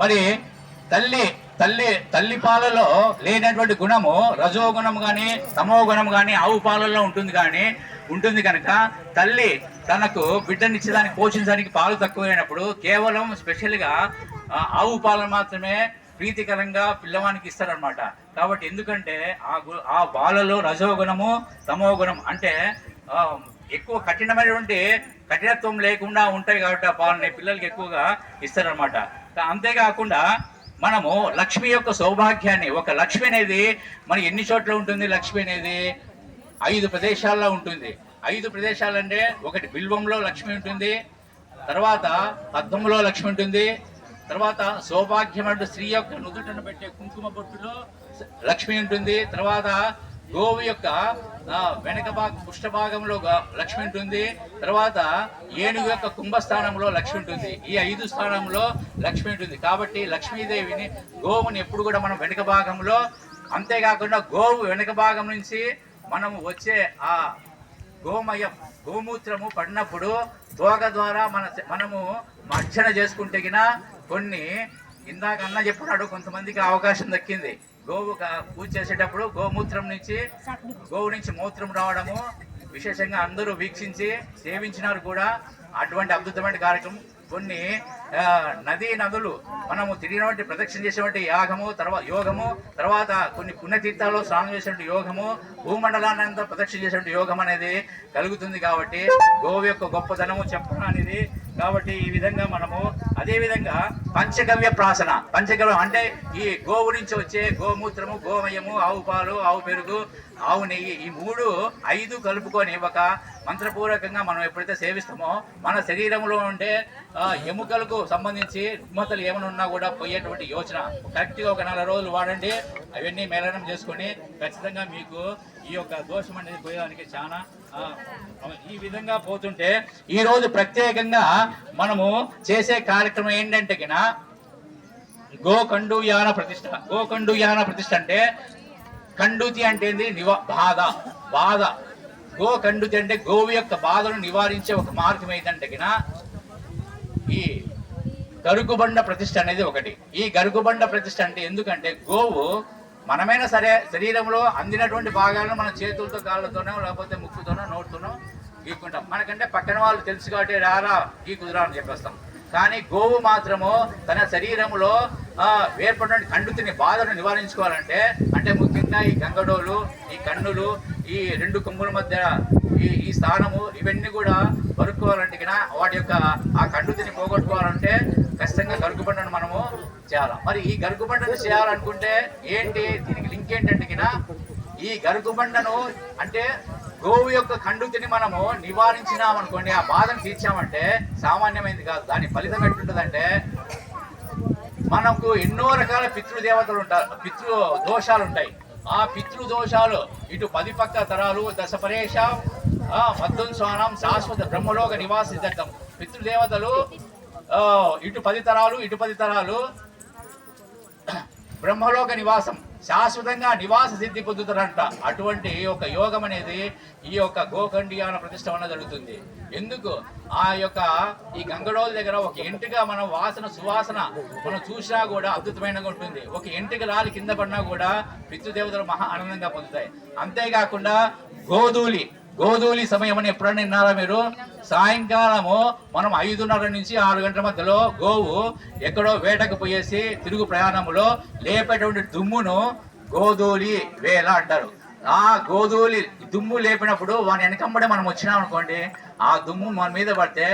మరి తల్లి తల్లి తల్లి పాలలో లేనటువంటి గుణము రజో గుణం కానీ తమో గుణం కానీ ఆవు పాలల్లో ఉంటుంది కానీ ఉంటుంది కనుక తల్లి తనకు బిడ్డనిచ్చేదానికి పోషించడానికి పాలు తక్కువైనప్పుడు కేవలం స్పెషల్గా ఆవు పాలను మాత్రమే ప్రీతికరంగా పిల్లవానికి ఇస్తారనమాట కాబట్టి ఎందుకంటే ఆ గు- ఆ పాలలో రజో గుణము తమో గుణం అంటే ఎక్కువ కఠినమైనటువంటి కఠినత్వం లేకుండా ఉంటాయి కాబట్టి ఆ పాలన పిల్లలకి ఎక్కువగా ఇస్తారనమాట అంతేకాకుండా మనము లక్ష్మి యొక్క సౌభాగ్యాన్ని ఒక లక్ష్మి అనేది మన ఎన్ని చోట్ల ఉంటుంది లక్ష్మి అనేది? ఐదు ప్రదేశాల్లో ఉంటుంది. ఐదు ప్రదేశాలంటే ఒకటి బిల్వంలో లక్ష్మి ఉంటుంది తర్వాత పద్మంలో లక్ష్మి ఉంటుంది తర్వాత సౌభాగ్యం అంటూ స్త్రీ యొక్క నుదుటను పెట్టే కుంకుమ బొట్టులో లక్ష్మి ఉంటుంది తర్వాత గోవు యొక్క వెనక భాగం పుష్ట భాగంలో లక్ష్మి ఉంటుంది. తర్వాత ఏనుగు యొక్క కుంభస్థానంలో లక్ష్మి ఉంటుంది. ఈ ఐదు స్థానంలో లక్ష్మి ఉంటుంది. కాబట్టి లక్ష్మీదేవిని గోవుని ఎప్పుడు కూడా మనం వెనుక భాగంలో అంతేకాకుండా గోవు వెనుక భాగం నుంచి మనము వచ్చే ఆ గోమయ గోమూత్రము పడినప్పుడు తోక ద్వారా మన మనము అర్చన చేసుకుంటే కొన్ని ఇందాక అన్న చెప్పినాడు కొంతమందికి అవకాశం దక్కింది. గోవు పూజ చేసేటప్పుడు గోమూత్రం నుంచి గోవు నుంచి మూత్రం రావడము విశేషంగా అందరూ వీక్షించి సేవించినారు కూడా. అటువంటి అద్భుతమైన కార్యక్రమం. కొన్ని నదీ నదులు మనము తిరిగినటువంటి ప్రదక్షిణ చేసేటువంటి యాగము తర్వాత యోగము తర్వాత కొన్ని పుణ్యతీర్థాల్లో స్నానం చేసేటువంటి యోగము భూమండలాన్ని అంతా ప్రదక్షిణ చేసేటువంటి యోగం అనేది కలుగుతుంది కాబట్టి గోవు యొక్క గొప్పతనము చెప్పడం అనేది కాబట్టి ఈ విధంగా మనము అదేవిధంగా పంచగవ్య ప్రాసన. పంచగవ్యం అంటే ఈ గోవు నుంచి వచ్చే గోమూత్రము గోమయము ఆవు పాలు ఆవు పెరుగు ఆవు నెయ్యి ఈ మూడు ఐదు కలుపుకొని ఒక మంత్రపూర్వకంగా మనం ఎప్పుడైతే సేవిస్తామో మన శరీరంలో ఉండే ఎముకలకు సంబంధించి రుగ్మతలు ఏమైనా ఉన్నా కూడా పోయేటువంటి యోచన. కరెక్ట్గా ఒక నెల రోజులు వాడండి అవన్నీ మేళనం చేసుకొని ఖచ్చితంగా మీకు ఈ యొక్క దోషం అనేది పోయేదానికి చాలా ఈ విధంగా పోతుంటే ఈరోజు ప్రత్యేకంగా మనము చేసే కార్యక్రమం ఏంటంటే గిన గోకండుయాన ప్రతిష్ట. గోకండుయాన ప్రతిష్ట అంటే కండుతి అంటే ఏంది? నివా బాధ. బాధ. గో కండుతి అంటే గోవు యొక్క బాధను నివారించే ఒక మార్గం ఏంటంటే గిన ఈ గరుగుబండ ప్రతిష్ట అనేది ఒకటి. ఈ గరుగుబండ ప్రతిష్ట అంటే ఎందుకంటే గోవు మనమైనా సరే శరీరంలో అందినటువంటి భాగాలను మన చేతులతో కాళ్ళతోనో లేకపోతే ముక్కుతోనో నోటుతోనో గీక్కుంటాం. మనకంటే పక్కన వాళ్ళు తెలుసు కాబట్టి రారా గీకుదురా అని చెప్పేస్తాం. కానీ గోవు మాత్రము తన శరీరంలో ఏర్పడిన కండుతిని బాధను నివారించుకోవాలంటే అంటే ముఖ్యంగా ఈ గంగడోలు ఈ కన్నులు ఈ రెండు కొమ్ముల మధ్య ఈ ఈ స్థానము ఇవన్నీ కూడా కొనుక్కోవాలంటే వాటి యొక్క ఆ కండుతిని పోగొట్టుకోవాలంటే ఖచ్చితంగా గరుగుబండను మనము చేయాలి. మరి ఈ గరుగుబండను చేయాలనుకుంటే ఏంటి? దీనికి లింక్ ఏంటంటే గిన ఈ గరుగుబండను అంటే గోవు యొక్క కండుతిని మనము నివారించినాం అనుకోండి ఆ బాధను తీర్చామంటే సామాన్యమైనది కాదు. దాని ఫలితం ఎట్లుంటుందంటే మనకు ఎన్నో రకాల పితృదేవతలు ఉంటారు పితృ దోషాలు ఉంటాయి ఆ పితృ దోషాలు ఇటు పది పక్క తరాలు దశ పరేష మద్దుంస్వానం శాశ్వత బ్రహ్మలోక నివాసి సిద్ధం పితృదేవతలు ఇటు పది తరాలు ఇటు పది తరాలు బ్రహ్మలోక నివాసం. శాశ్వతంగా నివాస సిద్ధి పొందుతారంట. అటువంటి ఒక యోగం అనేది ఈ యొక్క గోఖండియాన ప్రతిష్ట వల్ల జరుగుతుంది. ఎందుకు? ఆ యొక్క ఈ గంగడోల దగ్గర ఒక ఎంటిగా మనం వాసన సువాసన మనం చూసినా కూడా అద్భుతమైనగా ఉంటుంది. ఒక ఇంటికి లాలి కింద పడినా కూడా పితృదేవతలు మహా ఆనందంగా పొందుతాయి. అంతేకాకుండా గోధూలి గోధూలి సమయం అని ఎప్పుడైనా విన్నారా మీరు? సాయంకాలము మనం ఐదున్నర నుంచి ఆరు గంటల మధ్యలో గోవు ఎక్కడో వేటకు పోయేసి తిరుగు ప్రయాణంలో లేపేటువంటి దుమ్మును గోధూలి వేల అంటారు. ఆ గోధూలి దుమ్ము లేపినప్పుడు వాని వెనకంబడే మనం వచ్చినాం అనుకోండి ఆ దుమ్ము మన మీద పడితే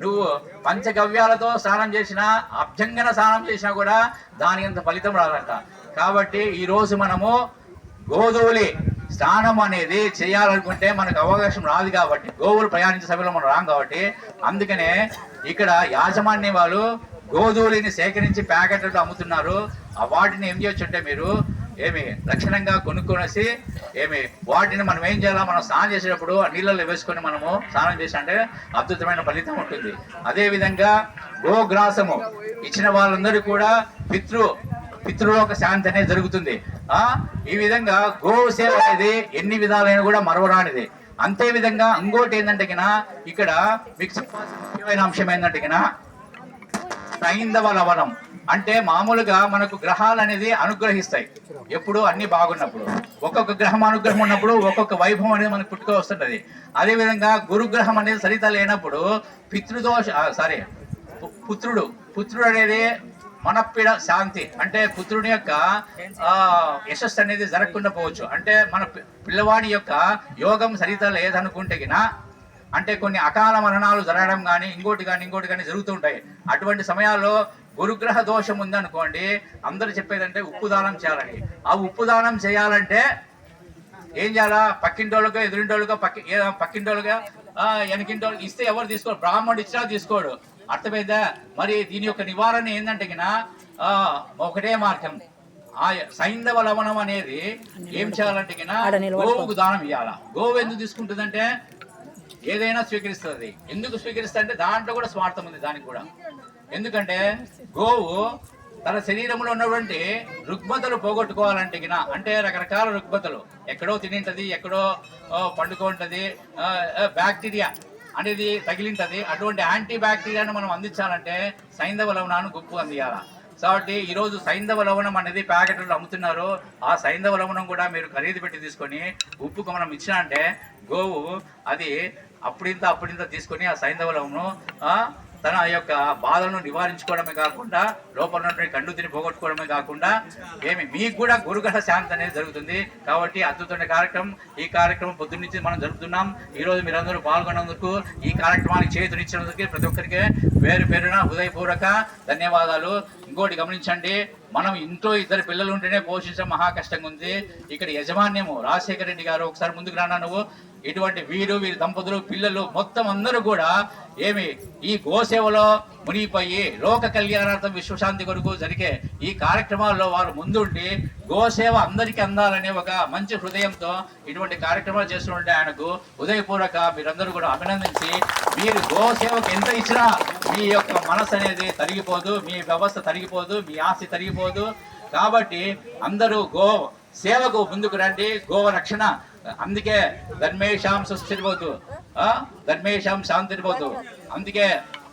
నువ్వు పంచగవ్యాలతో స్నానం చేసినా అభ్యంగన స్నానం చేసినా కూడా దాని అంత ఫలితం రాదంట. కాబట్టి ఈరోజు మనము గోధూలి స్నానం అనేది చేయాలనుకుంటే మనకు అవకాశం రాదు కాబట్టి గోవులు ప్రయాణించే సమయంలో మనం రాం కాబట్టి అందుకనే ఇక్కడ యాజమాన్యం వాళ్ళు గోధూలిని సేకరించి ప్యాకెట్లతో అమ్ముతున్నారు. ఆ వాటిని ఏం చేయొచ్చు అంటే మీరు ఏమి లక్షణంగా కొనుక్కొనేసి ఏమి వాటిని మనం ఏం చేయాలా? మనం స్నానం చేసేటప్పుడు ఆ నీళ్ళలో వేసుకొని మనము స్నానం చేసి అంటే అద్భుతమైన ఫలితం ఉంటుంది. అదేవిధంగా గోగ్రాసము ఇచ్చిన వాళ్ళందరూ కూడా పితృ పితృలోక శాంతి అనేది జరుగుతుంది. ఈ విధంగా గోసేవ అనేది ఎన్ని విధాలైన కూడా మరవరానిది. అంతే విధంగా ఇంకోటి ఏంటంటే ఇక్కడ మిక్స్ ముఖ్యమైన అంశం ఏంటంటే సైంధవ లవణం. అంటే మామూలుగా మనకు గ్రహాలు అనేది అనుగ్రహిస్తాయి. ఎప్పుడు అన్ని బాగున్నప్పుడు. ఒక్కొక్క గ్రహం అనుగ్రహం ఉన్నప్పుడు ఒక్కొక్క వైభవం అనేది మనకు పుట్టుక వస్తుంటది. అదేవిధంగా గురుగ్రహం అనేది సరిత లేనప్పుడు పితృదోష సారీ పుత్రుడు. పుత్రుడు అనేది మనపిడ శాంతి అంటే పుత్రుని యొక్క యశస్సు అనేది జరగకుండా పోవచ్చు. అంటే మన పిల్లవాడి యొక్క యోగం సరిత లేదనుకుంటే గిన అంటే కొన్ని అకాల మరణాలు జరగడం కానీ ఇంకోటి కానీ ఇంకోటి కానీ జరుగుతూ ఉంటాయి. అటువంటి సమయాల్లో గురుగ్రహ దోషం ఉందనుకోండి అందరు చెప్పేదంటే ఉప్పు దానం చేయాలని. ఆ ఉప్పు దానం చేయాలంటే ఏం చేయాలా? పక్కింటోళ్ళకో ఎదురింటోళ్ళకో పక్కి పక్కింటోళ్ళుగా పక్కింటోళ్ళకో వెనకింటోళ్ళకి ఇస్తే ఎవరు తీసుకోడు బ్రాహ్మణుడు ఇచ్చినా తీసుకోడు. అర్థమైందా? మరి దీని యొక్క నివారణ ఏంటంటే ఒకటే మార్గం. ఆ సైంధవ లవణం అనేది ఏం చేయాలంటే గోవుకు దానం ఇవ్వాల గోవు ఎందుకు తీసుకుంటుందంటే ఏదైనా స్వీకరిస్తుంది. ఎందుకు స్వీకరిస్తుంది అంటే దాంట్లో కూడా స్వార్థం ఉంది దానికి కూడా. ఎందుకంటే గోవు తన శరీరంలో ఉన్నటువంటి రుగ్మతలు పోగొట్టుకోవాలంటే అంటే రకరకాల రుగ్మతలు. ఎక్కడో తినింటది ఎక్కడో పండుకుంటది బ్యాక్టీరియా. అనేది తగిలింటది. అటువంటి యాంటీ బ్యాక్టీరియాను మనం అందించాలంటే సైంధవ లవణాన్ని గొప్పు అందియాల. కాబట్టి ఈరోజు సైంధవ లవణం అనేది ప్యాకెట్లో అమ్ముతున్నారు. ఆ సైంధవ లవణం కూడా మీరు ఖరీదు పెట్టి తీసుకొని ఉప్పుకు మనం ఇచ్చినా అంటే గోవు అది అప్పుడింత అప్పుడింత తీసుకొని ఆ సైంధవ లవణం తన యొక్క బాధలను నివారించుకోవడమే కాకుండా లోపల ఉన్నటువంటి కండు తిని పోగొట్టుకోవడమే కాకుండా ఏమి మీకు కూడా గురుగ్రహ శాంతి అనేది జరుగుతుంది. కాబట్టి అద్భుతమైన కార్యక్రమం. ఈ కార్యక్రమం పొద్దున్నుంచి మనం జరుపుతున్నాం. ఈ రోజు మీరందరూ పాల్గొన్నందుకు ఈ కార్యక్రమానికి చేతునిచ్చినందుకు ప్రతి ఒక్కరికి పేరు పేరున హృదయపూర్వక ధన్యవాదాలు. ఇంకోటి గమనించండి మనం ఇంట్లో ఇద్దరు పిల్లలు ఉంటేనే పోషించడం మహా కష్టంగా ఉంది. ఇక్కడ యజమాన్యము రాజశేఖర రెడ్డి గారు ఒకసారి ముందుకు రానా నువ్వు? ఇటువంటి వీరు వీరి దంపతులు పిల్లలు మొత్తం అందరూ కూడా ఏమి ఈ గోసేవలో మునిగిపోయి లోక కళ్యాణార్థం విశ్వశాంతి కొరకు జరిగే ఈ కార్యక్రమాల్లో వారు ముందుండి గోసేవ అందరికీ అందాలనే ఒక మంచి హృదయంతో ఇటువంటి కార్యక్రమాలు చేస్తుంటే ఆయనకు ఉదయపూర్వక మీరందరూ కూడా అభినందించి మీరు గోసేవకు ఎంత ఇచ్చినా మీ యొక్క మనసు అనేది తరిగిపోదు మీ వ్యవస్థ తరిగిపోదు మీ ఆస్తి తరిగిపోదు. కాబట్టి అందరూ గో సేవకు ముందుకు రండి గోవ రక్షణ. అందుకే ధర్మేషాం సుస్థిరవద్దు ధర్మేషాం శాంతిర్వద్దు అందుకే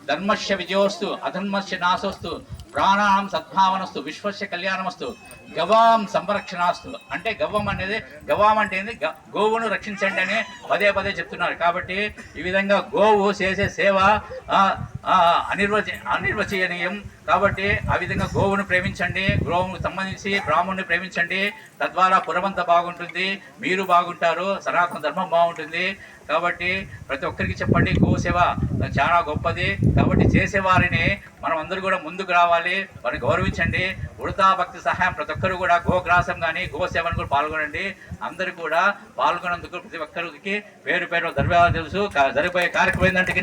ధర్మస్య విజయోస్తు అధర్మస్య నాశోస్తు. ప్రాణాం సద్భావనస్తు విశ్వస్య కళ్యాణమస్తు గవాం సంరక్షణాస్తు. అంటే గవ్వం అనేది గవాం అంటే ఏంది? గ- గోవును రక్షించండి అని పదే పదే చెప్తున్నారు. కాబట్టి ఈ విధంగా గోవు చేసే సేవ అనిర్వచ అనిర్వచనీయం కాబట్టి ఆ విధంగా గోవును ప్రేమించండి గోవుకు సంబంధించి బ్రాహ్మణ్ణి ప్రేమించండి. తద్వారా పురమంతా బాగుంటుంది మీరు బాగుంటారు సనాతన ధర్మం బాగుంటుంది. కాబట్టి ప్రతి ఒక్కరికి చెప్పండి గోసేవ చాలా గొప్పది. కాబట్టి చేసేవారిని మనం అందరూ కూడా ముందుకు రావాలి. వారిని గౌరవించండి. ఉడతా భక్తి సహాయం ప్రతి ఒక్కరు కూడా గోగ్రాసం కానీ గోసేవను కూడా పాల్గొనండి. అందరూ కూడా పాల్గొన్నందుకు ప్రతి ఒక్కరికి పేరు పేరు ధన్యవాదాలు తెలుసు. కా- జరిగిపోయే కార్యక్రమం ఏంటంటే